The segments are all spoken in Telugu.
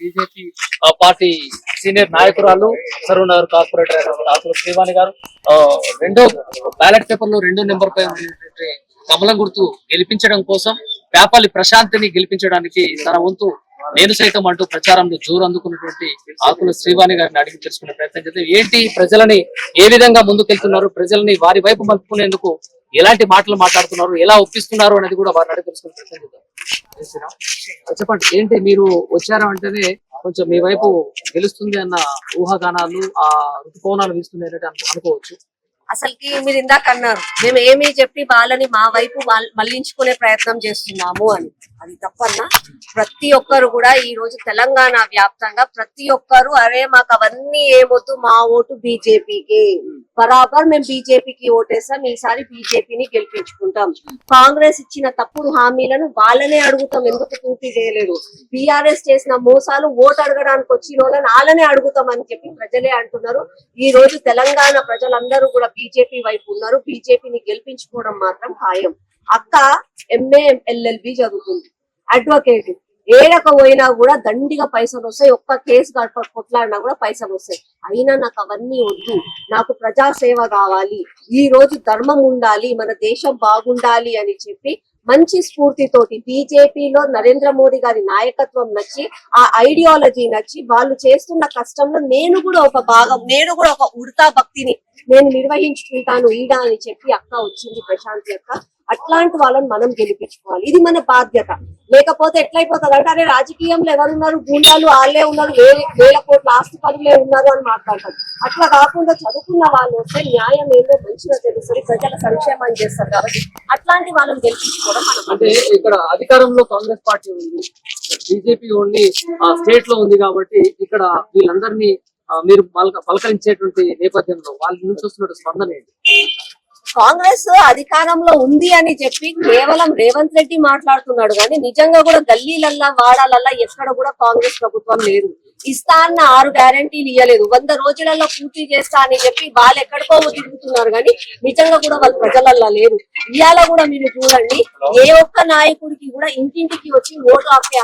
బీజేపీ పార్టీ సీనియర్ నాయకురాలు సరూనగర్ కార్పొరేటర్ డాక్టర్ శ్రీవాణి గారు ఆ, రెండో బ్యాలెట్ పేపర్లో రెండో నెంబర్ పై ఉన్నటువంటి కమలం గుర్తు గెలిపించడం కోసం పేపల్లి ప్రశాంతిని గెలిపించడానికి తన వంతు నేను సైతం అంటూ ప్రచారంలో జోరు అందుకున్నటువంటి ఆకుల శ్రీవాణి గారిని అడిగి తెలుసుకునే ప్రయత్నం చేద్దాం. ఏంటి ప్రజలని ఏ విధంగా ముందుకెళ్తున్నారు? ప్రజల్ని వారి వైపు మలుపుకునేందుకు ఎలాంటి మాటలు మాట్లాడుతున్నారు ఎలా ఒప్పిస్తున్నారు అనేది కూడా వారిని అడిగి తెలుసుకునే ప్రయత్నం చేద్దాం. చెప్పండి ఏంటి మీరు వచ్చారు అంటేనే కొంచెం మీ వైపు గెలుస్తుంది అన్న ఊహాగానాలు ఆ ఋతుకోణాలు వీస్తున్నాయి అనుకోవచ్చు. అసలుకి మీరు ఇందాక అన్నారు మేము ఏమీ చెప్పి వాళ్ళని మా వైపు మళ్ళించుకునే ప్రయత్నం చేస్తున్నాము అని. అది తప్పన్నా. ప్రతి ఒక్కరు కూడా ఈ రోజు తెలంగాణ వ్యాప్తంగా ప్రతి ఒక్కరు అరే మాకు అవన్నీ ఏమొద్దు మా ఓటు బీజేపీకి. బరాబర్ మేము బీజేపీకి ఓటేస్తాం ఈసారి బీజేపీని గెలిపించుకుంటాం. కాంగ్రెస్ ఇచ్చిన తప్పుడు హామీలను వాళ్ళనే అడుగుతాం ఎందుకు పూర్తి చేయలేదు? బీఆర్ఎస్ చేసిన మోసాలు ఓటు అడగడానికి వచ్చిన వాళ్ళని వాళ్ళనే అడుగుతాం అని చెప్పి ప్రజలే అంటున్నారు. ఈ రోజు తెలంగాణ ప్రజలందరూ కూడా బీజేపీ వైపు ఉన్నారు. బీజేపీని గెలిపించుకోవడం మాత్రం ఖాయం. అక్క ఎంఏ ఎల్ఎల్బి జరుగుతుంది. అడ్వకేట్. ఏడక పోయినా కూడా దండిగా పైసలు వస్తాయి. ఒక్క కేసు కొట్లాడినా కూడా పైసలు వస్తాయి. అయినా నాకు అవన్నీ వద్దు. నాకు ప్రజా సేవ కావాలి. ఈ రోజు ధర్మం ఉండాలి. మన దేశం బాగుండాలి అని చెప్పి మంచి స్ఫూర్తితోటి బీజేపీలో నరేంద్ర మోడీ గారి నాయకత్వం నచ్చి ఆ ఐడియాలజీ నచ్చి వాళ్ళు చేస్తున్న కష్టంలో నేను కూడా ఒక భాగం నేను కూడా ఒక ఉడతా భక్తిని నేను నిర్వహించుకుంటాను ఈడ అని చెప్పి అక్క వచ్చింది ప్రశాంతి అక్క. అట్లాంటి వాళ్ళని మనం గెలిపించుకోవాలి. ఇది మన బాధ్యత. లేకపోతే ఎట్లయిపోతుంది అంటే అరే రాజకీయంలో ఎవరున్నారు? గుండాలు వాళ్ళే ఉన్నారు వేల వేల కోట్ల ఆస్తి పనులే ఉన్నారు అని మాట్లాడతారు. అట్లా కాకుండా చదువుకున్న వాళ్ళు వస్తే న్యాయం ఏందో మంచిగా తెలుస్తుంది ప్రజల సంక్షేమం చేస్తారు కాబట్టి అట్లాంటి వాళ్ళని గెలిపించుకోవడం మనం అంటే ఇక్కడ అధికారంలో కాంగ్రెస్ పార్టీ ఉంది బీజేపీ ఓన్లీ స్టేట్లో ఉంది కాబట్టి ఇక్కడ వీళ్ళందరినీ మీరు పలక పలకరించేటువంటి నేపథ్యంలో వాళ్ళ నుంచి వస్తున్న స్పందన ఏంటి? కాంగ్రెస్ అధికారంలో ఉంది అని చెప్పి కేవలం రేవంత్ రెడ్డి మాట్లాడుతున్నాడు. కానీ నిజంగా కూడా గల్లీలల్లా వాడాలల్లా ఎక్కడ కూడా కాంగ్రెస్ ప్రభుత్వం లేదు. ఇస్తా అన్న ఆరు గ్యారంటీలు ఇవ్వలేదు వంద రోజులలో పూర్తి చేస్తా అని చెప్పి వాళ్ళు ఎక్కడికో తిరుగుతున్నారు కానీ నిజంగా కూడా వాళ్ళు ప్రజలల్లా లేరు. ఇవాళ కూడా మీరు చూడండి ఏ ఒక్క నాయకుడికి కూడా ఇంటింటికి వచ్చి ఓటు ఆపే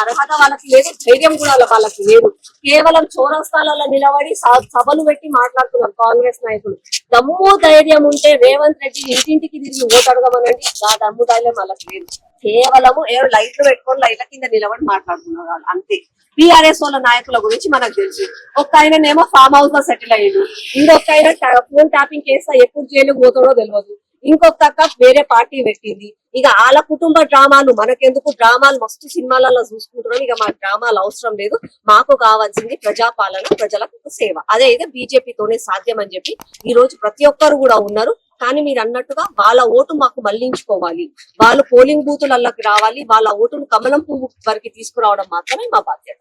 అర్హత వాళ్ళకి లేదు ధైర్యం కూడా వాళ్ళకి లేదు. కేవలం చౌరస్తాలలో నిలబడి సభలు పెట్టి మాట్లాడుతున్నారు కాంగ్రెస్ నాయకులు. దమ్ము ధైర్యం ఉంటే రేవంత్ రెడ్డి ఇంటింటికి తిరిగి ఓటు అడగమనండి. ఆ దమ్ము ధైర్యం వాళ్ళకి లేదు. కేవలము ఏదో లైట్లు పెట్టుకొని లైట్ల కింద నిలబడి మాట్లాడుతున్నారు వాళ్ళు అంతే. బీఆర్ఎస్ వాళ్ళ నాయకుల గురించి మనకు తెలుసు. ఒక్క ఆయననేమో ఫామ్ హౌస్లో సెటిల్ అయ్యాడు. ఇంకొక ఆయన ఫోన్ ట్యాపింగ్ చేస్తా ఎప్పుడు జైలుకు పోతాడో తెలియదు ఇంకొక అక్క వేరే పార్టీ పెట్టింది. ఇక వాళ్ళ కుటుంబ డ్రామాలు మనకెందుకు? డ్రామాలు మస్తు సినిమాలలో చూసుకుంటున్నాం. ఇక మా డ్రామాలు అవసరం లేదు. మాకు కావాల్సింది ప్రజాపాలన ప్రజలకు సేవ. అదే ఇది బీజేపీతోనే సాధ్యం అని చెప్పి ఈ రోజు ప్రతి ఒక్కరు కూడా ఉన్నారు. కానీ మీరు అన్నట్టుగా వాళ్ళ ఓటు మాకు మళ్ళించుకోవాలి. వాళ్ళు పోలింగ్ బూతులలోకి రావాలి. వాళ్ళ ఓటును కమలం పువ్వు వరకు తీసుకురావడం మాత్రమే మా బాధ్యత.